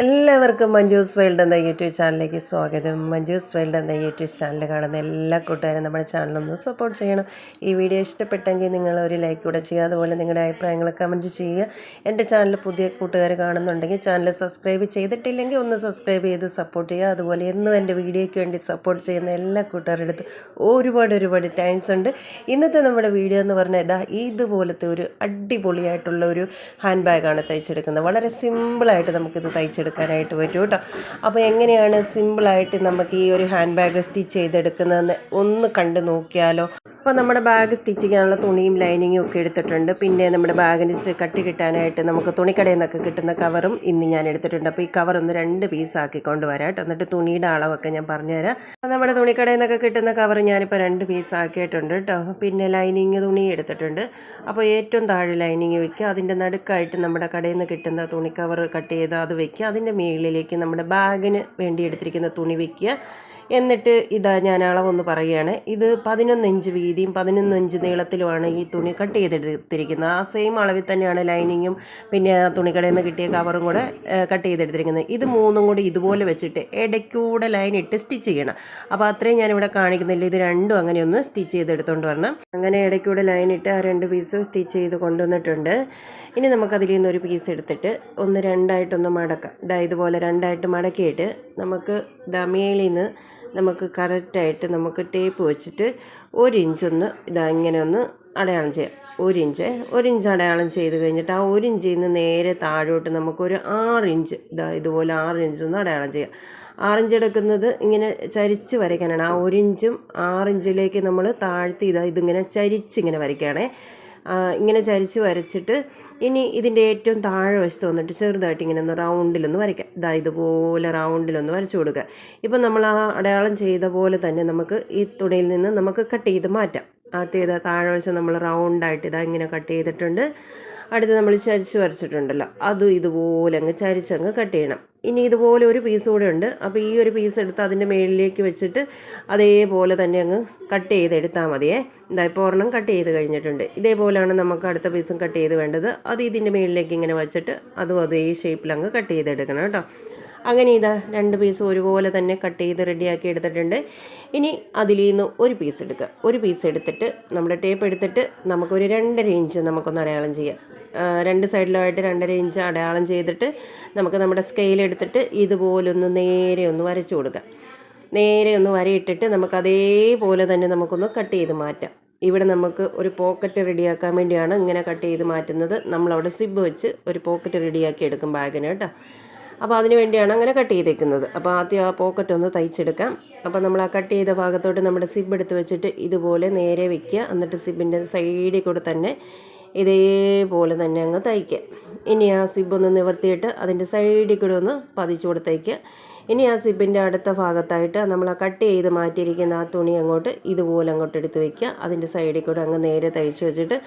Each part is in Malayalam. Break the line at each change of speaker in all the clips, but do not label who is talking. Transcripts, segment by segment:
എല്ലാവർക്കും മഞ്ജൂസ് വേൾഡ് എന്ന യൂട്യൂബ് ചാനലിലേക്ക് സ്വാഗതം. മഞ്ജൂസ് വേൾഡ് എന്ന യൂട്യൂബ് ചാനൽ കാണുന്ന എല്ലാ കൂട്ടുകാരും നമ്മുടെ ചാനലൊന്ന് സപ്പോർട്ട് ചെയ്യണം. ഈ വീഡിയോ ഇഷ്ടപ്പെട്ടെങ്കിൽ നിങ്ങൾ ഒരു ലൈക്ക് കൂടെ ചെയ്യുക. അതുപോലെ നിങ്ങളുടെ അഭിപ്രായങ്ങൾ കമന്റ് ചെയ്യുക. എന്റെ ചാനൽ പുതിയ കൂട്ടുകാർ കാണുന്നുണ്ടെങ്കിൽ ചാനൽ സബ്സ്ക്രൈബ് ചെയ്തിട്ടില്ലെങ്കിൽ ഒന്ന് സബ്സ്ക്രൈബ് ചെയ്ത് സപ്പോർട്ട് ചെയ്യുക. അതുപോലെ എന്നും എന്റെ വീഡിയോയ്ക്ക് വേണ്ടി സപ്പോർട്ട് ചെയ്യുന്ന എല്ലാ കൂട്ടുകാരുടെ അടുത്ത് ഒരുപാട് ഒരുപാട് താങ്ക്സ് ഉണ്ട്. ഇന്നത്തെ നമ്മുടെ വീഡിയോ എന്ന് പറഞ്ഞാൽ ഇതാ ഇതുപോലത്തെ ഒരു അടിപൊളിയായിട്ടുള്ള ഒരു ഹാൻഡ് ബാഗാണ് തയ്ച്ചെടുക്കുന്നത്. വളരെ സിമ്പിളായിട്ട് നമുക്കിത് തയ്ച്ചെടുക്കാനായിട്ട് പറ്റും കേട്ടോ. അപ്പോൾ എങ്ങനെയാണ് സിമ്പിളായിട്ട് നമുക്ക് ഈ ഒരു ഹാൻഡ് ബാഗ് സ്റ്റിച്ച് ചെയ്തെടുക്കുന്നതെന്ന് ഒന്ന് കണ്ട് നോക്കിയാലോ? അപ്പോൾ നമ്മുടെ ബാഗ് സ്റ്റിച്ച് ചെയ്യാനുള്ള തുണിയും ലൈനിങ്ങും ഒക്കെ എടുത്തിട്ടുണ്ട്. പിന്നെ നമ്മുടെ ബാഗിന് കട്ട് കിട്ടാനായിട്ട് നമുക്ക് തുണിക്കടയിൽ നിന്നൊക്കെ കിട്ടുന്ന കവറും ഇന്ന് ഞാൻ എടുത്തിട്ടുണ്ട്. അപ്പോൾ ഈ കവർ ഒന്ന് രണ്ട് പീസ് ആക്കിക്കൊണ്ട് വരാം എന്നിട്ട് തുണിയുടെ അളവൊക്കെ ഞാൻ പറഞ്ഞുതരാം. നമ്മുടെ തുണിക്കടയിൽ നിന്നൊക്കെ കിട്ടുന്ന കവർ ഞാനിപ്പോൾ രണ്ട് പീസ് ആക്കിയിട്ടുണ്ട് കേട്ടോ. പിന്നെ ലൈനിങ് തുണി എടുത്തിട്ടുണ്ട്. അപ്പോൾ ഏറ്റവും താഴെ ലൈനിങ് വെക്കുക. അതിന്റെ നടുക്കായിട്ട് നമ്മുടെ കടയിൽ നിന്ന് കിട്ടുന്ന തുണി കവർ കട്ട് ചെയ്ത് അത് വെക്കുക. അതിന്റെ മുകളിലേക്ക് നമ്മുടെ ബാഗിന് വേണ്ടി എടുത്തിരിക്കുന്ന തുണി വെക്കുക. എന്നിട്ട് ഇതാ ഞാൻ അളവൊന്ന് പറയുകയാണ് ഇത് പതിനൊന്ന് ഇഞ്ച് വീതിയും പതിനൊന്ന് ഇഞ്ച് നീളത്തിലുമാണ് ഈ തുണി കട്ട് ചെയ്തെടുത്തിരിക്കുന്നത്. ആ സെയിം അളവിൽ തന്നെയാണ് ലൈനിങ്ങും പിന്നെ തുണിക്കടയിൽ നിന്ന് കിട്ടിയ കവറും കൂടെ കട്ട് ചെയ്തെടുത്തിരിക്കുന്നത്. ഇത് മൂന്നും കൂടി ഇതുപോലെ വെച്ചിട്ട് ഇടയ്ക്കൂടെ ലൈൻ ഇട്ട് സ്റ്റിച്ച് ചെയ്യണം. അപ്പോൾ അത്രയും ഞാനിവിടെ കാണിക്കുന്നില്ല. ഇത് രണ്ടും അങ്ങനെ ഒന്ന് സ്റ്റിച്ച് ചെയ്തെടുത്തോണ്ട് വരണം. അങ്ങനെ ഇടയ്ക്കൂടെ ലൈൻ ഇട്ട് ആ രണ്ട് പീസ് സ്റ്റിച്ച് ചെയ്ത് കൊണ്ടുവന്നിട്ടുണ്ട്. ഇനി നമുക്കതിൽ നിന്ന് ഒരു പീസ് എടുത്തിട്ട് ഒന്ന് രണ്ടായിട്ടൊന്ന് മടക്കാം. ഇതാ ഇതുപോലെ രണ്ടായിട്ട് മടക്കിയിട്ട് നമുക്ക് മേളിൽ നിന്ന് നമുക്ക് കറക്റ്റായിട്ട് നമുക്ക് ടേപ്പ് വെച്ചിട്ട് ഒരു ഇഞ്ചൊന്ന് ഇതാ ഇങ്ങനെ ഒന്ന് അടയാളം ചെയ്യാം. ഒരു ഇഞ്ച് ഒരു ഇഞ്ച് അടയാളം ചെയ്ത് കഴിഞ്ഞിട്ട് ആ ഒരു ഇഞ്ചിൽ നിന്ന് നേരെ താഴോട്ട് നമുക്കൊരു ആറ് ഇഞ്ച് ഇതാ ഇതുപോലെ ആറ് ഇഞ്ച് ഒന്ന് അടയാളം ചെയ്യാം. ആറിഞ്ച് എടുക്കുന്നത് ഇങ്ങനെ ചരിച്ച് വരയ്ക്കാനാണ്. ആ ഒരു ഇഞ്ചും ആറിഞ്ചിലേക്ക് നമ്മൾ താഴ്ത്തി ഇതാ ഇതിങ്ങനെ ചരിച്ച് ഇങ്ങനെ വരയ്ക്കുകയാണേ. ഇങ്ങനെ ചരിച്ച് വരച്ചിട്ട് ഇനി ഇതിന്റെ ഏറ്റവും താഴെ വശത്ത് വന്നിട്ട് ചെറുതായിട്ട് ഇങ്ങനെ ഒന്ന് റൗണ്ടിലൊന്ന് വരയ്ക്കാം. ഇതാ ഇതുപോലെ റൗണ്ടിലൊന്ന് വരച്ചു കൊടുക്കുക. ഇപ്പം നമ്മൾ ആ അടയാളം ചെയ്ത പോലെ തന്നെ നമുക്ക് ഈ തുണിയിൽ നിന്ന് നമുക്ക് കട്ട് ചെയ്ത് മാറ്റാം. ആദ്യം താഴെ വശം നമ്മൾ റൗണ്ടായിട്ട് ഇതാ ഇങ്ങനെ കട്ട് ചെയ്തിട്ടുണ്ട്. അടുത്ത് നമ്മൾ ചരിച്ച് വരച്ചിട്ടുണ്ടല്ലോ. അതും ഇതുപോലെ അങ്ങ് ചരിച്ചങ്ങ് കട്ട് ചെയ്യണം. ഇനി ഇതുപോലെ ഒരു പീസ് കൂടെ ഉണ്ട്. അപ്പോൾ ഈ ഒരു പീസ് എടുത്ത് അതിന്റെ മേളിലേക്ക് വെച്ചിട്ട് അതേപോലെ തന്നെ അങ്ങ് കട്ട് ചെയ്തെടുത്താൽ മതിയേ. എന്താ ഇപ്പോൾ ഒരെണ്ണം കട്ട് ചെയ്ത് കഴിഞ്ഞിട്ടുണ്ട്. ഇതേപോലെയാണ് നമുക്ക് അടുത്ത പീസും കട്ട് ചെയ്ത് വേണ്ടത്. അത് ഇതിന്റെ മേളിലേക്ക് ഇങ്ങനെ വെച്ചിട്ട് അതും അതേ ഷേപ്പിൽ അങ്ങ് കട്ട് ചെയ്തെടുക്കണം കേട്ടോ. അങ്ങനെ ഇതാ രണ്ട് പീസ് ഒരുപോലെ തന്നെ കട്ട് ചെയ്ത് റെഡിയാക്കി എടുത്തിട്ടുണ്ട്. ഇനി അതിൽ നിന്ന് ഒരു പീസ് എടുക്കുക. ഒരു പീസ് എടുത്തിട്ട് നമ്മുടെ ടേപ്പ് എടുത്തിട്ട് നമുക്കൊരു രണ്ടര ഇഞ്ച് നമുക്കൊന്ന് അടയാളം ചെയ്യാം. രണ്ട് സൈഡിലായിട്ട് രണ്ടര ഇഞ്ച് അടയാളം ചെയ്തിട്ട് നമുക്ക് നമ്മുടെ സ്കെയിൽ എടുത്തിട്ട് ഇതുപോലൊന്ന് നേരെ ഒന്ന് വരച്ചു കൊടുക്കാം. നേരെ ഒന്ന് വരയിട്ടിട്ട് നമുക്ക് അതേപോലെ തന്നെ നമുക്കൊന്ന് കട്ട് ചെയ്ത് മാറ്റാം. ഇവിടെ നമുക്ക് ഒരു പോക്കറ്റ് റെഡിയാക്കാൻ വേണ്ടിയാണ് ഇങ്ങനെ കട്ട് ചെയ്ത് മാറ്റുന്നത്. നമ്മളവിടെ സിബ് വെച്ച് ഒരു പോക്കറ്റ് റെഡിയാക്കി എടുക്കും ബാഗിന് കേട്ടോ. അപ്പോൾ അതിന് വേണ്ടിയാണ് അങ്ങനെ കട്ട് ചെയ്തേക്കുന്നത്. അപ്പോൾ ആദ്യം ആ പോക്കറ്റ് ഒന്ന് തയ്ച്ചെടുക്കാം. അപ്പോൾ നമ്മൾ ആ കട്ട് ചെയ്ത ഭാഗത്തോട്ട് നമ്മുടെ സിബ് എടുത്ത് വെച്ചിട്ട് ഇതുപോലെ നേരെ വെക്കുക. എന്നിട്ട് സിബിന്റെ സൈഡിൽ കൂടെ തന്നെ ഇതേപോലെ തന്നെ അങ്ങ് തയ്ക്കുക. ഇനി ആ സിബ് ഒന്ന് നിവർത്തിയിട്ട് അതിന്റെ സൈഡിൽ കൂടെ ഒന്ന് പതിച്ചു കൊടുത്തേക്കുക ഇനി ആ സിബിന്റെ അടുത്ത ഭാഗത്തായിട്ട് നമ്മൾ ആ കട്ട് ചെയ്ത് മാറ്റിയിരിക്കുന്ന ആ തുണി അങ്ങോട്ട് ഇതുപോലെ അങ്ങോട്ട് എടുത്ത് വയ്ക്കുക അതിന്റെ സൈഡിൽ കൂടെ അങ്ങ് നേരെ തയ്ച്ച് വെച്ചിട്ട്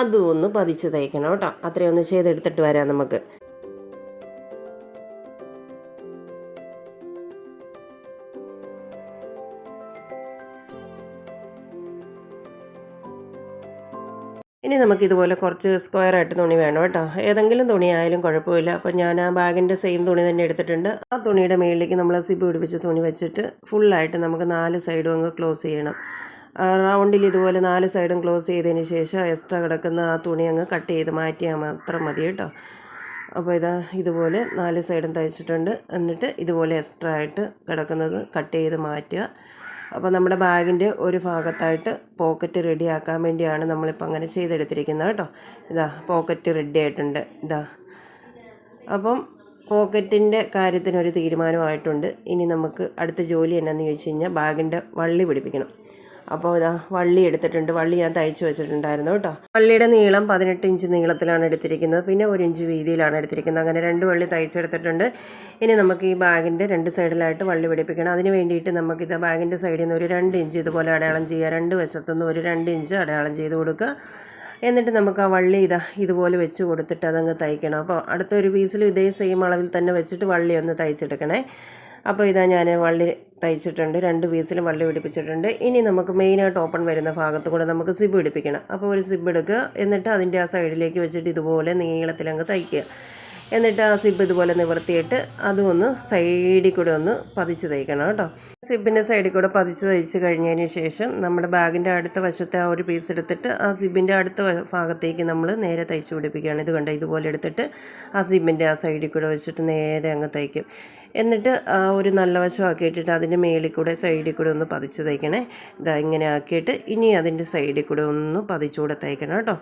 അതും ഒന്ന് പതിച്ച് തയ്ക്കണം കേട്ടോ. അത്രയൊന്ന് ചെയ്തെടുത്തിട്ട് വരാം നമുക്ക്. നമുക്ക് ഇതുപോലെ കുറച്ച് സ്ക്വയർ ആയിട്ട് തുണി വേണം കേട്ടോ. ഏതെങ്കിലും തുണി ആയാലും കുഴപ്പമില്ല. അപ്പോൾ ഞാൻ ആ ബാഗിന്റെ സെയിം തുണി തന്നെ എടുത്തിട്ടുണ്ട്. ആ തുണിയുടെ മുകളിലേക്ക് നമ്മൾ സിബ് പിടിപ്പിച്ച തുണി വെച്ചിട്ട് ഫുള്ളായിട്ട് നമുക്ക് നാല് സൈഡും അങ്ങ് ക്ലോസ് ചെയ്യണം. റൗണ്ടിൽ ഇതുപോലെ നാല് സൈഡും ക്ലോസ് ചെയ്തതിന് ശേഷം എക്സ്ട്രാ കിടക്കുന്ന ആ തുണി അങ്ങ് കട്ട് ചെയ്ത് മാറ്റിയാൽ മാത്രം മതി കേട്ടോ. അപ്പോൾ ഇതാ ഇതുപോലെ നാല് സൈഡും തയ്ച്ചിട്ടുണ്ട്. എന്നിട്ട് ഇതുപോലെ എക്സ്ട്രാ ആയിട്ട് കിടക്കുന്നത് കട്ട് ചെയ്ത് മാറ്റുക. അപ്പോൾ നമ്മുടെ ബാഗിന്റെ ഒരു ഭാഗത്തായിട്ട് പോക്കറ്റ് റെഡി ആക്കാൻ വേണ്ടിയാണ് നമ്മളിപ്പോൾ അങ്ങനെ ചെയ്തെടുത്തിരിക്കുന്നത് കേട്ടോ. ഇതാ പോക്കറ്റ് റെഡി ആയിട്ടുണ്ട്. ഇതാ. അപ്പം പോക്കറ്റിന്റെ കാര്യത്തിനൊരു തീരുമാനമായിട്ടുണ്ട്. ഇനി നമുക്ക് അടുത്ത ജോലി എന്നാന്ന് ചോദിച്ചു കഴിഞ്ഞാൽ ബാഗിന്റെ വള്ളി പിടിപ്പിക്കണം. അപ്പോൾ ഇതാ വള്ളി എടുത്തിട്ടുണ്ട്. വള്ളി ഞാൻ തയ്ച്ചു വെച്ചിട്ടുണ്ടായിരുന്നു കേട്ടോ. വള്ളിയുടെ നീളം പതിനെട്ട് ഇഞ്ച് നീളത്തിലാണ് എടുത്തിരിക്കുന്നത്. പിന്നെ ഒരു ഇഞ്ച് വീതിയിലാണ് എടുത്തിരിക്കുന്നത്. അങ്ങനെ രണ്ട് വള്ളി തയ്ച്ചെടുത്തിട്ടുണ്ട്. ഇനി നമുക്ക് ഈ ബാഗിന്റെ രണ്ട് സൈഡിലായിട്ട് വള്ളി പിടിപ്പിക്കണം. അതിന് വേണ്ടിയിട്ട് നമുക്കിത് ബാഗിന്റെ സൈഡിൽ നിന്ന് ഒരു രണ്ട് ഇഞ്ച് ഇതുപോലെ അടയാളം ചെയ്യുക. രണ്ട് വശത്തുനിന്ന് ഒരു രണ്ട് ഇഞ്ച് അടയാളം ചെയ്ത് കൊടുക്കുക. എന്നിട്ട് നമുക്ക് ആ വള്ളി ഇതാ ഇതുപോലെ വെച്ച് കൊടുത്തിട്ട് അതങ്ങ് തയ്ക്കണം. അപ്പോൾ അടുത്തൊരു പീസിലും ഇതേ സെയിം അളവിൽ തന്നെ വെച്ചിട്ട് വള്ളി ഒന്ന് തയ്ച്ചെടുക്കണേ. അപ്പോൾ ഇതാ ഞാൻ വള്ളി തയ്ച്ചിട്ടുണ്ട് രണ്ട് പീസിലും വള്ളി പിടിപ്പിച്ചിട്ടുണ്ട്. ഇനി നമുക്ക് മെയിനായിട്ട് ഓപ്പൺ വരുന്ന ഭാഗത്ത് കൂടെ നമുക്ക് സിബ് പിടിപ്പിക്കണം. അപ്പോൾ ഒരു സിബ് എടുക്കുക എന്നിട്ട് അതിന്റെ ആ സൈഡിലേക്ക് വെച്ചിട്ട് ഇതുപോലെ നീളത്തിലങ്ങ് തയ്ക്കുക. എന്നിട്ട് ആ സിബ് ഇതുപോലെ നിവർത്തിയിട്ട് അതും ഒന്ന് സൈഡിൽ കൂടെ ഒന്ന് പതിച്ച് തയ്ക്കണം കേട്ടോ. സിബിന്റെ സൈഡിൽ കൂടെ പതിച്ച് തയ്ച്ച് കഴിഞ്ഞതിന് ശേഷം നമ്മുടെ ബാഗിന്റെ അടുത്ത വശത്തെ ആ ഒരു പീസ് എടുത്തിട്ട് ആ സിബിന്റെ അടുത്ത ഭാഗത്തേക്ക് നമ്മൾ നേരെ തയ്ച്ച് പിടിപ്പിക്കുകയാണ്. ഇത് കണ്ട? ഇതുപോലെ എടുത്തിട്ട് ആ സിബിന്റെ ആ സൈഡിൽ കൂടെ വെച്ചിട്ട് നേരെ അങ്ങ് തയ്ക്കും എന്നിട്ട് ആ ഒരു നല്ല വശമാക്കി ഇട്ടിട്ട് അതിന്റെ മേളിൽ കൂടെ സൈഡിൽ കൂടെ ഒന്ന് പതിച്ച് തയ്ക്കണേ ഇതാ ഇങ്ങനെ ആക്കിയിട്ട് ഇനി അതിന്റെ സൈഡിൽ കൂടെ ഒന്ന് പതിച്ചുകൂടെ തയ്ക്കണം കേട്ടോ.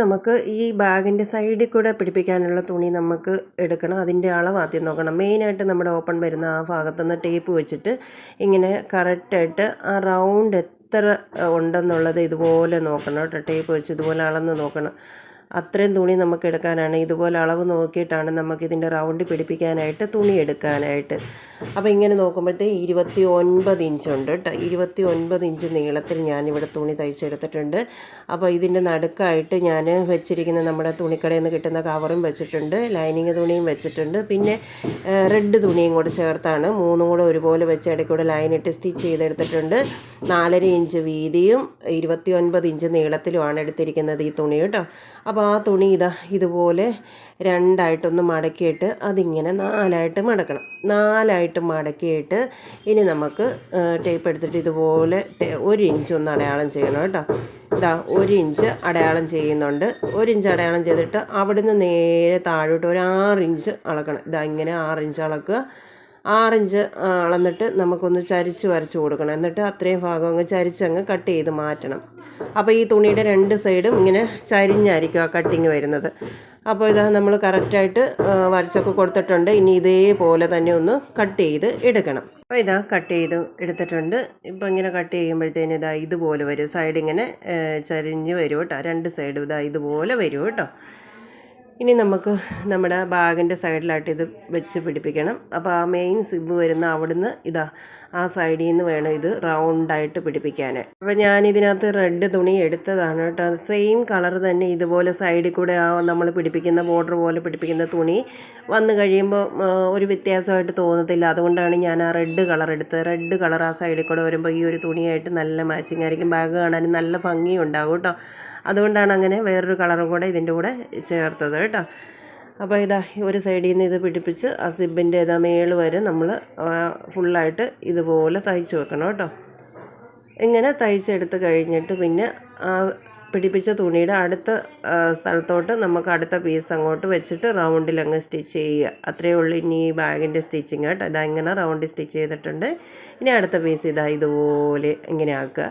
നമുക്ക് ഈ ബാഗിന്റെ സൈഡിൽ കൂടെ പിടിപ്പിക്കാനുള്ള തുണി നമുക്ക് എടുക്കണം. അതിന്റെ അളവ് ആദ്യം നോക്കണം. മെയിനായിട്ട് നമ്മുടെ ഓപ്പൺ വരുന്ന ആ ഭാഗത്തുനിന്ന് ടേപ്പ് വെച്ചിട്ട് ഇങ്ങനെ കറക്റ്റായിട്ട് ആ റൗണ്ട് എത്ര ഉണ്ടെന്നുള്ളത് ഇതുപോലെ നോക്കണം കേട്ടോ. ടേപ്പ് വെച്ച് ഇതുപോലെ അളന്ന് നോക്കണം. അത്രയും തുണി നമുക്ക് എടുക്കാനാണ് ഇതുപോലെ അളവ് നോക്കിയിട്ടാണ് നമുക്ക് ഇതിന്റെ റൗണ്ട് പിടിപ്പിക്കാനായിട്ട് തുണി എടുക്കാനായിട്ട്. അപ്പോൾ ഇങ്ങനെ നോക്കുമ്പോഴത്തേ ഇരുപത്തി ഒൻപത് ഇഞ്ച് ഉണ്ട് കേട്ടോ ഇരുപത്തി ഒൻപത് ഇഞ്ച് നീളത്തിൽ ഞാനിവിടെ തുണി തയ്ച്ചെടുത്തിട്ടുണ്ട്. അപ്പോൾ ഇതിന്റെ നടുക്കായിട്ട് ഞാൻ വെച്ചിരിക്കുന്ന നമ്മുടെ തുണിക്കടയിൽ നിന്ന് കിട്ടുന്ന കവറും വെച്ചിട്ടുണ്ട്. ലൈനിങ് തുണിയും വെച്ചിട്ടുണ്ട്. പിന്നെ റെഡ് തുണിയും കൂടെ ചേർത്താണ്. മൂന്നും കൂടെ ഒരുപോലെ വെച്ച് ഇടയ്ക്കൂടെ ലൈനിട്ട് സ്റ്റിച്ച് ചെയ്തെടുത്തിട്ടുണ്ട്. നാലര ഇഞ്ച് വീതിയും ഇരുപത്തി ഒൻപത് ഇഞ്ച് നീളത്തിലുമാണ് എടുത്തിരിക്കുന്നത് ഈ തുണി കേട്ടോ അപ്പോൾ ആ തുണി ഇതാ ഇതുപോലെ രണ്ടായിട്ടൊന്ന് മടക്കിയിട്ട് അതിങ്ങനെ നാലായിട്ട് മടക്കണം. നാലായിട്ട് മടക്കിയിട്ട് ഇനി നമുക്ക് ടേപ്പ് എടുത്തിട്ട് ഇതുപോലെ ഒരു ഇഞ്ച് ഒന്ന് അടയാളം ചെയ്യണം കേട്ടോ. ഇതാ ഒരു ഇഞ്ച് അടയാളം ചെയ്യുന്നുണ്ട്. ഒരു ഇഞ്ച് അടയാളം ചെയ്തിട്ട് അവിടുന്ന് നേരെ താഴോട്ട് ഒരു ആറ് ഇഞ്ച് അളക്കണം. ഇതാ ഇങ്ങനെ ആറ് ഇഞ്ച് അളക്കുക. ആറിഞ്ച് അളന്നിട്ട് നമുക്കൊന്ന് ചരിച്ച് വരച്ച് കൊടുക്കണം. എന്നിട്ട് അത്രയും ഭാഗം അങ്ങ് ചരിച്ചങ്ങ് കട്ട് ചെയ്ത് മാറ്റണം. അപ്പോൾ ഈ തുണിയുടെ രണ്ട് സൈഡും ഇങ്ങനെ ചരിഞ്ഞായിരിക്കും ആ കട്ടിങ് വരുന്നത്. അപ്പോൾ ഇതാ നമ്മൾ കറക്റ്റായിട്ട് വരച്ചൊക്കെ കൊടുത്തിട്ടുണ്ട്. ഇനി ഇതേപോലെ തന്നെ ഒന്ന് കട്ട് ചെയ്ത് എടുക്കണം. അപ്പോൾ ഇതാ കട്ട് ചെയ്ത് എടുത്തിട്ടുണ്ട്. ഇപ്പോൾ ഇങ്ങനെ കട്ട് ചെയ്യുമ്പോഴത്തേന് ഇതാ ഇതുപോലെ വരും. സൈഡ് ഇങ്ങനെ ചരിഞ്ഞ് വരും കേട്ടോ. രണ്ട് സൈഡും ഇതാ ഇതുപോലെ വരും കേട്ടോ. ഇനി നമുക്ക് നമ്മുടെ ബാഗിന്റെ സൈഡിലായിട്ട് ഇത് വെച്ച് പിടിപ്പിക്കണം. അപ്പോൾ ആ മെയിൻ സിബ് വരുന്ന അവിടുന്ന് ഇതാ ആ സൈഡിൽ നിന്ന് വേണം ഇത് റൗണ്ടായിട്ട് പിടിപ്പിക്കാൻ അപ്പോൾ ഞാൻ ഇതിനകത്ത് റെഡ് തുണി എടുത്തതാണ് കേട്ടോ. സെയിം കളർ തന്നെ ഇതുപോലെ സൈഡിൽ കൂടെ ആ നമ്മൾ പിടിപ്പിക്കുന്ന ബോർഡർ പോലെ പിടിപ്പിക്കുന്ന തുണി വന്നു കഴിയുമ്പോൾ ഒരു വ്യത്യാസമായിട്ട് തോന്നത്തില്ല. അതുകൊണ്ടാണ് ഞാൻ ആ റെഡ് കളർ എടുത്തത്. റെഡ് കളർ ആ സൈഡിൽ കൂടെ വരുമ്പോൾ ഈ ഒരു തുണിയായിട്ട് നല്ല മാച്ചിങ് ആയിരിക്കും. ബാഗ് കാണാൻ നല്ല ഭംഗിയുണ്ടാകും കേട്ടോ. അതുകൊണ്ടാണ് അങ്ങനെ വേറൊരു കളറും കൂടെ ഇതിന്റെ കൂടെ ചേർത്തത് കേട്ടോ. അപ്പോൾ ഇതാ ഒരു സൈഡിൽ നിന്ന് ഇത് പിടിപ്പിച്ച് ആ സിബിന്റെ ഇതാ മേൾ വരെ നമ്മൾ ഫുള്ളായിട്ട് ഇതുപോലെ തയ്ച്ച് വെക്കണം കേട്ടോ. ഇങ്ങനെ തയ്ച്ചെടുത്ത് കഴിഞ്ഞിട്ട് പിന്നെ ആ പിടിപ്പിച്ച തുണിയുടെ അടുത്ത സ്ഥലത്തോട്ട് നമുക്ക് അടുത്ത പീസ് അങ്ങോട്ട് വെച്ചിട്ട് റൗണ്ടിൽ അങ്ങ് സ്റ്റിച്ച് ചെയ്യുക. അത്രയേ ഉള്ളൂ ഇനി ഈ ബാഗിന്റെ സ്റ്റിച്ചിങ് കേട്ടോ. ഇതാ ഇങ്ങനെ റൗണ്ടിൽ സ്റ്റിച്ച് ചെയ്തിട്ടുണ്ട്. ഇനി അടുത്ത പീസ് ഇതാ ഇതുപോലെ ഇങ്ങനെ ആക്കുക.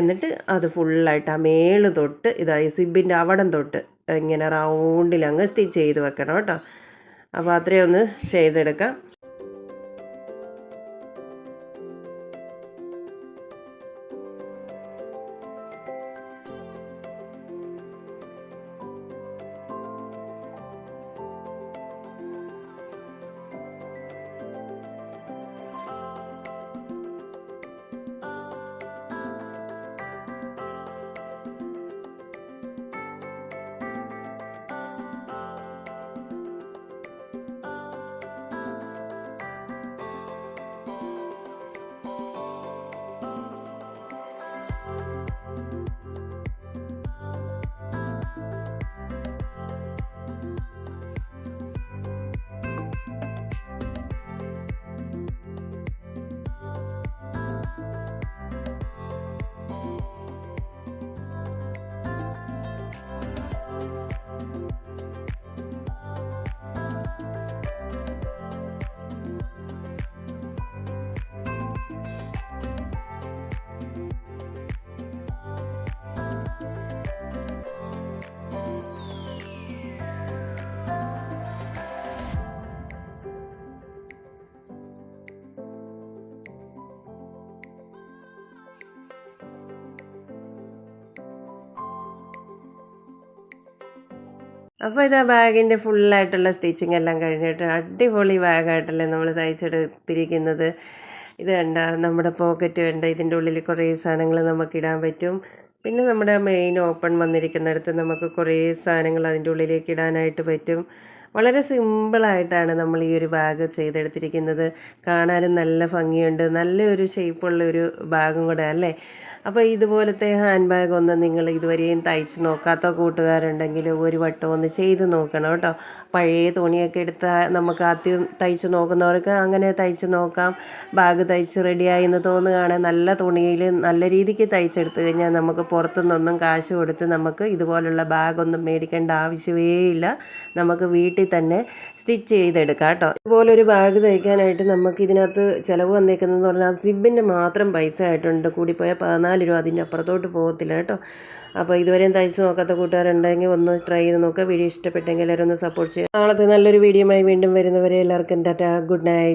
എന്നിട്ട് അത് ഫുള്ളായിട്ട് ആ മേൾ തൊട്ട് ഇതാ സിബിന്റെ അവിടം തൊട്ട് ഇങ്ങനെ റൗണ്ടിൽ അങ്ങ് സ്റ്റിച്ച് ചെയ്ത് വെക്കണം കേട്ടോ. അപ്പോൾ അത്രയും ഒന്ന് ചെയ്തെടുക്കാം. അപ്പോൾ ഇതാ ബാഗിന്റെ ഫുള്ളായിട്ടുള്ള സ്റ്റിച്ചിങ് എല്ലാം കഴിഞ്ഞിട്ട് അടിപൊളി ബാഗായിട്ടല്ലേ നമ്മൾ തയ്ച്ചെടുത്തിരിക്കുന്നത്. ഇത് കണ്ട നമ്മുടെ പോക്കറ്റ് കണ്ട ഇതിന്റെ ഉള്ളിൽ കുറേ സാധനങ്ങൾ നമുക്ക് ഇടാൻ പറ്റും. പിന്നെ നമ്മുടെ മെയിൻ ഓപ്പൺ വന്നിരിക്കുന്നിടത്ത് നമുക്ക് കുറേ സാധനങ്ങൾ അതിന്റെ ഉള്ളിലേക്ക് ഇടാനായിട്ട് പറ്റും. വളരെ സിമ്പിളായിട്ടാണ് നമ്മൾ ഈ ഒരു ബാഗ് ചെയ്തെടുത്തിരിക്കുന്നത്. കാണാനും നല്ല ഭംഗിയുണ്ട്. നല്ലൊരു ഷേപ്പുള്ള ഒരു ബാഗും കൂടെ അല്ലേ? അപ്പോൾ ഇതുപോലത്തെ ഹാൻഡ് ബാഗ് ഒന്ന് നിങ്ങൾ ഇതുവരെയും തയ്ച്ച് നോക്കാത്ത കൂട്ടുകാരുണ്ടെങ്കിൽ ഒരു വട്ടം ഒന്ന് ചെയ്ത് നോക്കണം കേട്ടോ. പഴയ തുണിയൊക്കെ എടുത്താൽ നമുക്ക് ആദ്യം തയ്ച്ച് നോക്കുന്നവർക്ക് അങ്ങനെ തയ്ച്ച് നോക്കാം. ബാഗ് തയ്ച്ച് റെഡിയായി എന്ന് തോന്നുകയാണെങ്കിൽ നല്ല തുണിയിൽ നല്ല രീതിക്ക് തയ്ച്ചെടുത്ത് കഴിഞ്ഞാൽ നമുക്ക് പുറത്തുനിന്നൊന്നും കാശ് കൊടുത്ത് നമുക്ക് ഇതുപോലുള്ള ബാഗൊന്നും മേടിക്കേണ്ട ആവശ്യമേ ഇല്ല. നമുക്ക് വീട്ടിൽ തന്നെ സ്റ്റിച്ച് ചെയ്തെടുക്കാം കേട്ടോ. ഇതുപോലെ ഒരു ബാഗ് തയ്ക്കാനായിട്ട് നമുക്ക് ഇതിനകത്ത് ചിലവ് വന്നേക്കുന്നതെന്ന് പറഞ്ഞാൽ സിബിന്റെ മാത്രം പൈസ ആയിട്ടുണ്ട്. കൂടിപ്പോയാൽ പതിനാല് രൂപ അതിന്റെ അപ്പുറത്തോട്ട് പോകത്തില്ല കേട്ടോ. അപ്പോൾ ഇതുവരെയും തയ്ച്ച് നോക്കാത്ത കൂട്ടുകാരുണ്ടെങ്കിൽ ഒന്ന് ട്രൈ ചെയ്ത് നോക്കുക. വീഡിയോ ഇഷ്ടപ്പെട്ടെങ്കിൽ എല്ലാവരും ഒന്ന് സപ്പോർട്ട് ചെയ്യുക. നാളത്തെ നല്ലൊരു വീഡിയോയുമായി വീണ്ടും വരുന്നവരെ എല്ലാവർക്കും ടാറ്റ. Good night